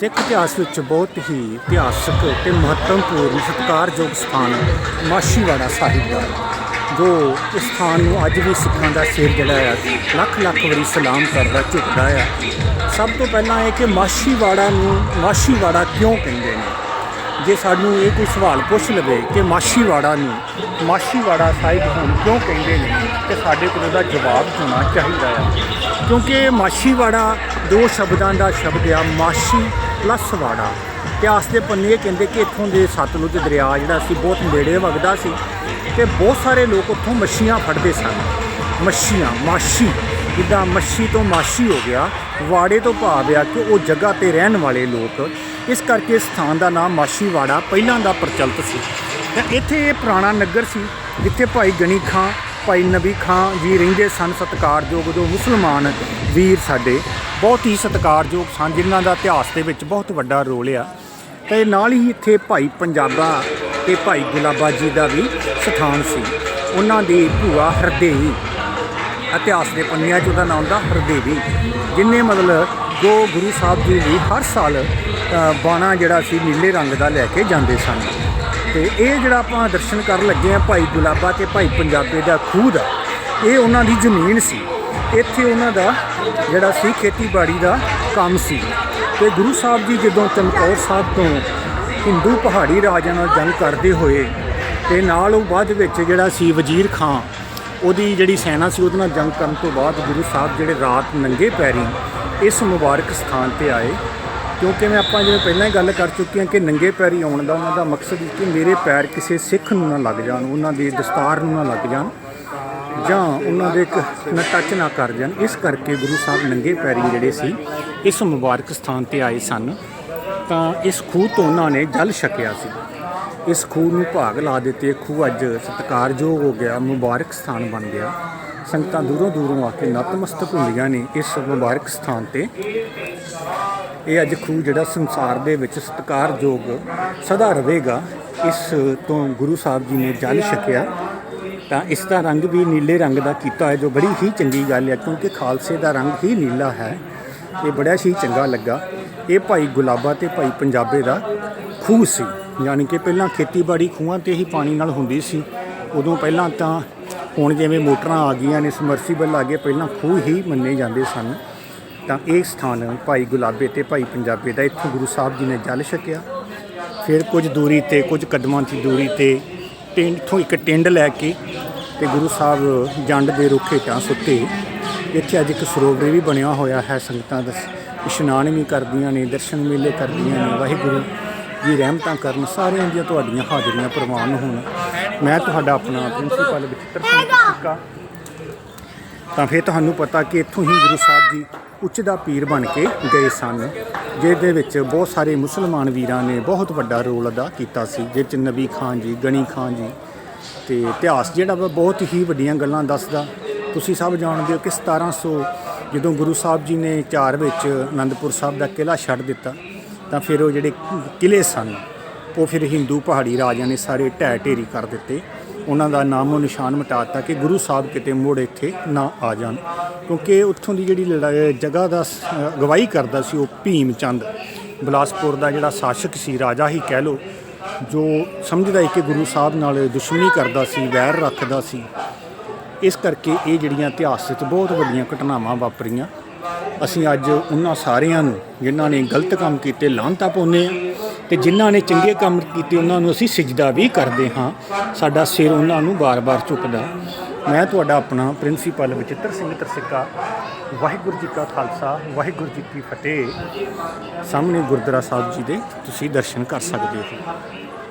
ਸਿੱਖ ਇਤਿਹਾਸ ਵਿੱਚ ਬਹੁਤ ਹੀ ਇਤਿਹਾਸਕ ਤੇ ਮਹੱਤਵਪੂਰਨ ਸਤਿਕਾਰਯੋਗ ਸਥਾਨ ਮਾਸ਼ੀਵਾੜਾ ਸਾਹਿਬ ਦਾ, ਜੋ ਇਸ ਸਥਾਨ ਨੂੰ ਅੱਜ ਵੀ ਸਿੱਖਾਂ ਦਾ ਸਿਰ ਜਿਹੜਾ ਆ, ਲੱਖ ਲੱਖ ਵਾਰੀ ਸਲਾਮ ਕਰਦਾ, ਝੁਕਦਾ ਆ। ਸਭ ਤੋਂ ਪਹਿਲਾਂ ਇਹ ਕਿ ਮਾਸ਼ੀਵਾੜਾ ਨੂੰ ਮਾਸ਼ੀਵਾੜਾ ਕਿਉਂ ਕਹਿੰਦੇ ਨੇ? ਜੇ ਸਾਨੂੰ ਇਹ ਕੋਈ ਸਵਾਲ ਪੁੱਛ ਲਵੇ ਕਿ ਮਾਸ਼ੀਵਾੜਾ ਨੂੰ ਮਾਸ਼ੀਵਾੜਾ ਸਾਹਿਬ ਹੁਣ ਕਿਉਂ ਕਹਿੰਦੇ ਨੇ ਤੇ ਸਾਡੇ ਕੋਲ ਉਹਦਾ ਜਵਾਬ ਹੋਣਾ ਚਾਹੀਦਾ ਹੈ ਕਿਉਂਕਿ ਮਾਸ਼ੀਵਾੜਾ ਦੋ ਸ਼ਬਦਾਂ ਦਾ ਸ਼ਬਦ ਆ ਮਾਸ਼ੀ ਪਲੱਸ ਵਾੜਾ। ਇਤਿਹਾਸ ਦੇ ਪੰਨੇ ਇਹ ਕਹਿੰਦੇ ਕਿ ਇੱਥੋਂ ਦੇ ਸਤਲੁਜ ਦਰਿਆ ਜਿਹੜਾ ਸੀ ਬਹੁਤ ਨੇੜੇ ਵਗਦਾ ਸੀ ਤੇ ਬਹੁਤ ਸਾਰੇ ਲੋਕ ਉੱਥੋਂ ਮੱਛੀਆਂ ਫੜਦੇ ਸਨ। ਮੱਛੀਆਂ ਮਾਸ਼ੀ ਜਿੱਦਾਂ ਮੱਛੀ ਤੋਂ ਮਾਸ਼ੀ ਹੋ ਗਿਆ, ਵਾੜੇ ਤੋਂ ਭਾਵ ਆ ਕਿ ਉਹ ਜਗ੍ਹਾ ਤੇ ਰਹਿਣ ਵਾਲੇ ਲੋਕ ਇਸ ਕਰਕੇ ਸਥਾਨ ਦਾ ਨਾਮ ਮਾਸ਼ੀਵਾੜਾ ਪਹਿਲਾਂ ਦਾ ਪ੍ਰਚਲਿਤ ਸੀ। ਤਾਂ ਇੱਥੇ ਇਹ ਪੁਰਾਣਾ ਨਗਰ ਸੀ, ਜਿੱਥੇ ਭਾਈ ਗਣੀ ਖਾਂ, ਭਾਈ ਨਬੀ ਖਾਂ ਜੀ ਰਹਿੰਦੇ ਸਨ। ਸਤਿਕਾਰਯੋਗ ਜੋ ਮੁਸਲਮਾਨ ਵੀਰ ਸਾਡੇ, ਬਹੁਤ ਹੀ ਸਤਿਕਾਰਯੋਗ ਸਨ, ਜਿਨ੍ਹਾਂ ਦਾ ਇਤਿਹਾਸ ਦੇ ਵਿੱਚ ਬਹੁਤ ਵੱਡਾ ਰੋਲ ਆ। ਤੇ ਨਾਲ ਹੀ ਇੱਥੇ ਭਾਈ ਪੰਜਾਬਾ ਤੇ ਭਾਈ ਗੁਲਾਬਾ ਜੀ ਦਾ ਵੀ ਸਥਾਨ ਸੀ। ਉਹਨਾਂ ਦੀ ਭੂਆ ਹਰਦੇਵੀ ਇਤਿਹਾਸ ਦੇ ਪੰਨਿਆਂ 'ਚ ਉਹਦਾ ਨਾਮ ਹੁੰਦਾ ਹਰਦੇਵੀ ਜਿਨੇ ਮਤਲਬ ਜੋ ਗੁਰੂ ਸਾਹਿਬ ਜੀ ਵੀ ਹਰ ਸਾਲ ਬਾਣਾ ਜਿਹੜਾ ਸੀ ਨੀਲੇ ਰੰਗ ਦਾ ਲੈ ਕੇ ਜਾਂਦੇ ਸਨ। ਤੇ ਇਹ ਜਿਹੜਾ ਆਪਾਂ ਦਰਸ਼ਨ ਕਰਨ ਲੱਗੇ ਆ ਭਾਈ ਗੁਲਾਬਾ ਤੇ ਭਾਈ ਪੰਜਾਬੇ ਦਾ ਖੂਹ ਦਾ, ਇਹ ਉਹਨਾਂ ਦੀ ਜ਼ਮੀਨ ਸੀ। ਇੱਥੇ ਉਹਨਾਂ ਦਾ ਜਿਹੜਾ ਸੀ ਖੇਤੀਬਾੜੀ ਦਾ ਕੰਮ ਸੀ। ਤੇ ਗੁਰੂ ਸਾਹਿਬ ਜੀ ਜਦੋਂ ਚਮਕੌਰ ਸਾਹਿਬ ਤੋਂ ਹਿੰਦੂ ਪਹਾੜੀ ਰਾਜਿਆਂ ਨਾਲ ਜੰਗ ਕਰਦੇ ਹੋਏ ਤੇ ਨਾਲ ਉਹ ਬਾਅਦ ਵਿੱਚ ਜਿਹੜਾ ਸੀ ਵਜ਼ੀਰ ਖਾਂ, ਉਹਦੀ ਜਿਹੜੀ ਸੈਨਾ ਸੀ ਉਹਦੇ ਨਾਲ ਜੰਗ ਕਰਨ ਤੋਂ ਬਾਅਦ ਗੁਰੂ ਸਾਹਿਬ ਜਿਹੜੇ ਰਾਤ ਨੰਗੇ ਪੈਰੀ ਇਸ ਮੁਬਾਰਕ ਸਥਾਨ ਤੇ ਆਏ। ਕਿਉਂਕਿ ਮੈਂ ਆਪਾਂ ਜਿਵੇਂ ਪਹਿਲਾਂ ਹੀ ਗੱਲ ਕਰ ਚੁੱਕੇ ਹਾਂ ਕਿ ਨੰਗੇ ਪੈਰੀ ਆਉਣ ਦਾ ਉਹਨਾਂ ਦਾ ਮਕਸਦ ਕਿ ਮੇਰੇ ਪੈਰ ਕਿਸੇ ਸਿੱਖ ਨੂੰ ਨਾ ਲੱਗ ਜਾਣ, ਉਹਨਾਂ ਦੀ ਦਸਤਾਰ ਨੂੰ ਨਾ ਲੱਗ ਜਾਣ, ਜਾਂ ਉਹਨਾਂ ਦੇ ਇੱਕ ਨਾ ਟੱਚ ਨਾ ਕਰ ਜਾਣ। ਇਸ ਕਰਕੇ ਗੁਰੂ ਸਾਹਿਬ ਨੰਗੇ ਪੈਰੀ ਜਿਹੜੇ ਸੀ, ਇਸ ਮੁਬਾਰਕ ਸਥਾਨ ਤੇ ਆਏ ਸਨ। ਤਾਂ ਇਸ ਖੂਹ ਤੋਂ ਉਹਨਾਂ ਨੇ ਜਲ ਛਕਿਆ ਸੀ। ਇਸ ਖੂਹ ਨੂੰ ਭਾਗ ਲਾ ਦਿੱਤੇ। ਖੂਹ ਅੱਜ ਸਤਿਕਾਰਯੋਗ ਹੋ ਗਿਆ, ਮੁਬਾਰਕ ਸਥਾਨ ਬਣ ਗਿਆ। ਸੰਗਤਾਂ ਦੂਰੋਂ ਦੂਰੋਂ ਆ ਕੇ ਨਤਮਸਤਕ ਹੁੰਦੀਆਂ ਨੇ ਇਸ ਮੁਬਾਰਕ ਸਥਾਨ ਤੇ। ਇਹ ਅੱਜ ਖੂਹ ਜਿਹੜਾ ਸੰਸਾਰ ਦੇ ਵਿੱਚ ਸਤਿਕਾਰਯੋਗ ਸਦਾ ਰਹੇਗਾ, ਇਸ ਤੋਂ ਗੁਰੂ ਸਾਹਿਬ ਜੀ ਨੇ ਜਲ ਛਕਿਆ। ਤਾਂ ਇਸ ਦਾ ਰੰਗ ਵੀ ਨੀਲੇ ਰੰਗ ਦਾ ਕੀਤਾ ਹੈ, ਜੋ ਬੜੀ ਹੀ ਚੰਗੀ ਗੱਲ ਹੈ, ਕਿਉਂਕਿ ਖਾਲਸੇ ਦਾ ਰੰਗ ਹੀ ਨੀਲਾ ਹੈ। ਇਹ ਬੜਾ ਹੀ ਚੰਗਾ ਲੱਗਾ। ਇਹ ਭਾਈ ਗੁਲਾਬਾ ਤੇ ਭਾਈ ਪੰਜਾਬੇ ਦਾ ਖੂਹ ਸੀ। ਯਾਨੀ ਕਿ ਪਹਿਲਾਂ ਖੇਤੀਬਾੜੀ ਖੂਹਾਂ ਤੇ ਹੀ ਪਾਣੀ ਨਾਲ ਹੁੰਦੀ ਸੀ। ਉਦੋਂ ਪਹਿਲਾਂ ਤਾਂ ਹੁਣ ਜਿਵੇਂ ਮੋਟਰਾਂ ਆ ਗਈਆਂ ਨੇ ਸਮਰਸੀਬਲ ਆ ਗਏ, ਪਹਿਲਾਂ ਖੂਹ ਹੀ ਮੰਨੇ ਜਾਂਦੇ ਸਨ। ਤਾਂ ਇਹ ਸਥਾਨ ਭਾਈ ਗੁਲਾਬੇ ਤੇ ਭਾਈ ਪੰਜਾਬੇ ਦਾ, ਇੱਥੋਂ ਗੁਰੂ ਸਾਹਿਬ ਜੀ ਨੇ ਜਲ ਛਕਿਆ। ਫਿਰ ਕੁਝ ਦੂਰੀ ਤੇ, ਕੁਝ ਕਦਮਾਂ ਦੀ ਦੂਰੀ ਤੇ ਟਿੰਡ ਤੋਂ ਇੱਕ ਟਿੰਡ ਲੈ ਕੇ ਤੇ ਗੁਰੂ ਸਾਹਿਬ ਜੰਡ ਦੇ ਰੁੱਖੇ ਤਾਂ ਸੁੱਤੇ। ਇੱਥੇ ਅੱਜ ਇੱਕ ਸਰੋਵਰ ਵੀ ਬਣਿਆ ਹੋਇਆ ਹੈ, ਸੰਗਤਾਂ ਦਾ ਇਸ਼ਨਾਨ ਵੀ ਕਰਦੀਆਂ ਨੇ, ਦਰਸ਼ਨ ਮੇਲੇ ਕਰਦੀਆਂ ਨੇ। ਵਾਹਿਗੁਰੂ ਜੀ, ਰਹਿਮਤਾਂ ਕਰਨ ਸਾਰਿਆਂ ਦੀਆਂ ਤੁਹਾਡੀਆਂ ਹਾਜ਼ਰੀਆਂ ਪ੍ਰਵਾਨ ਹੋਣ। ਮੈਂ ਤੁਹਾਡਾ ਆਪਣਾ ਪ੍ਰਿੰਸੀਪਲ ਵਿਚਿੱਤਰ ਸਿੰਘ ਸਿੱਕਾ। ਤਾਂ ਫਿਰ ਤੁਹਾਨੂੰ ਪਤਾ ਕਿ ਇੱਥੋਂ ਹੀ ਗੁਰੂ ਸਾਹਿਬ ਜੀ ਉੱਚ ਦਾ ਪੀਰ ਬਣ ਕੇ ਗਏ ਸਨ ਜਿਹਦੇ ਵਿੱਚ ਬਹੁਤ ਸਾਰੇ ਮੁਸਲਮਾਨ ਵੀਰਾਂ ਨੇ ਬਹੁਤ ਵੱਡਾ ਰੋਲ ਅਦਾ ਕੀਤਾ ਸੀ ਜਿਹ 'ਚ ਨਬੀ ਖਾਨ ਜੀ ਗਣੀ ਖਾਨ ਜੀ ਤੇ ਇਤਿਹਾਸ ਜਿਹੜਾ ਵਾ ਬਹੁਤ ਹੀ ਵੱਡੀਆਂ ਗੱਲਾਂ ਦੱਸਦਾ। ਤੁਸੀਂ ਸਭ ਜਾਣਦੇ ਹੋ ਕਿ 1700 ਜਦੋਂ ਗੁਰੂ ਸਾਹਿਬ ਜੀ ਨੇ ਚਾਰ ਵਿੱਚ ਆਨੰਦਪੁਰ ਸਾਹਿਬ ਦਾ ਕਿਲ੍ਹਾ ਛੱਡ ਦਿੱਤਾ ਤਾਂ ਫਿਰ ਉਹ ਜਿਹੜੇ ਕਿਲੇ ਸਨ ਉਹ ਫਿਰ ਹਿੰਦੂ ਪਹਾੜੀ ਰਾਜਿਆਂ ਨੇ ਸਾਰੇ ਢਹਿ ਢੇਰੀ ਕਰ ਦਿੱਤੇ। ਉਹਨਾਂ ਦਾ ਨਾਮੋ ਨਿਸ਼ਾਨ ਮਿਟਾ ਦਿੱਤਾ ਕਿ ਗੁਰੂ ਸਾਹਿਬ ਕਿਤੇ ਮੁੜ ਇੱਥੇ ਨਾ ਆ ਜਾਣ। ਕਿਉਂਕਿ ਉੱਥੋਂ ਦੀ ਜਿਹੜੀ ਲੜਾਈ ਜਗ੍ਹਾ ਦਾ ਸ- ਅਗਵਾਈ ਕਰਦਾ ਸੀ ਉਹ ਭੀਮ ਚੰਦ। ਬਲਾਸਪੁਰ ਦਾ ਜਿਹੜਾ ਸ਼ਾਸਕ ਸੀ, ਰਾਜਾ ਹੀ ਕਹਿ ਲੋ ਜੋ ਸਮਝਦਾ ਸੀ ਕਿ ਗੁਰੂ ਸਾਹਿਬ ਨਾਲ ਦੁਸ਼ਮਣੀ ਕਰਦਾ ਸੀ, ਵੈਰ ਰੱਖਦਾ ਸੀ। ਇਸ ਕਰਕੇ ਇਹ ਜਿਹੜੀਆਂ ਇਤਿਹਾਸ ਵਿੱਚ ਬਹੁਤ ਵੱਡੀਆਂ ਘਟਨਾਵਾਂ ਵਾਪਰੀਆਂ। ਅਸੀਂ ਅੱਜ ਉਹਨਾਂ ਸਾਰਿਆਂ ਨੂੰ, ਜਿਨ੍ਹਾਂ ਨੇ ਗਲਤ ਕੰਮ ਕੀਤੇ ਲਾਹਨਤਾਂ ਪਾਉਂਦੇ ਹਾਂ। ਤੇ ਜਿਨ੍ਹਾਂ ਨੇ ਚੰਗੇ ਕੰਮ ਕੀਤੇ ਉਹਨਾਂ ਨੂੰ ਅਸੀਂ ਸਿਜਦਾ ਵੀ ਕਰਦੇ ਹਾਂ। ਸਾਡਾ ਸਿਰ ਉਹਨਾਂ ਨੂੰ ਬਾਰ-ਬਾਰ ਝੁਕਦਾ ਮੈਂ ਤੁਹਾਡਾ ਆਪਣਾ ਪ੍ਰਿੰਸੀਪਲ ਵਿਚਿੱਤਰ ਸਿੰਘ ਤਰਸਿੱਕਾ, ਵਾਹਿਗੁਰੂ ਜੀ ਕਾ ਖਾਲਸਾ, ਵਾਹਿਗੁਰੂ ਜੀ ਕੀ ਫਤਿਹ। ਸਾਹਮਣੇ ਗੁਰਦੁਆਰਾ ਸਾਹਿਬ ਜੀ ਦੇ ਤੁਸੀਂ ਦਰਸ਼ਨ ਕਰ ਸਕਦੇ ਹੋ।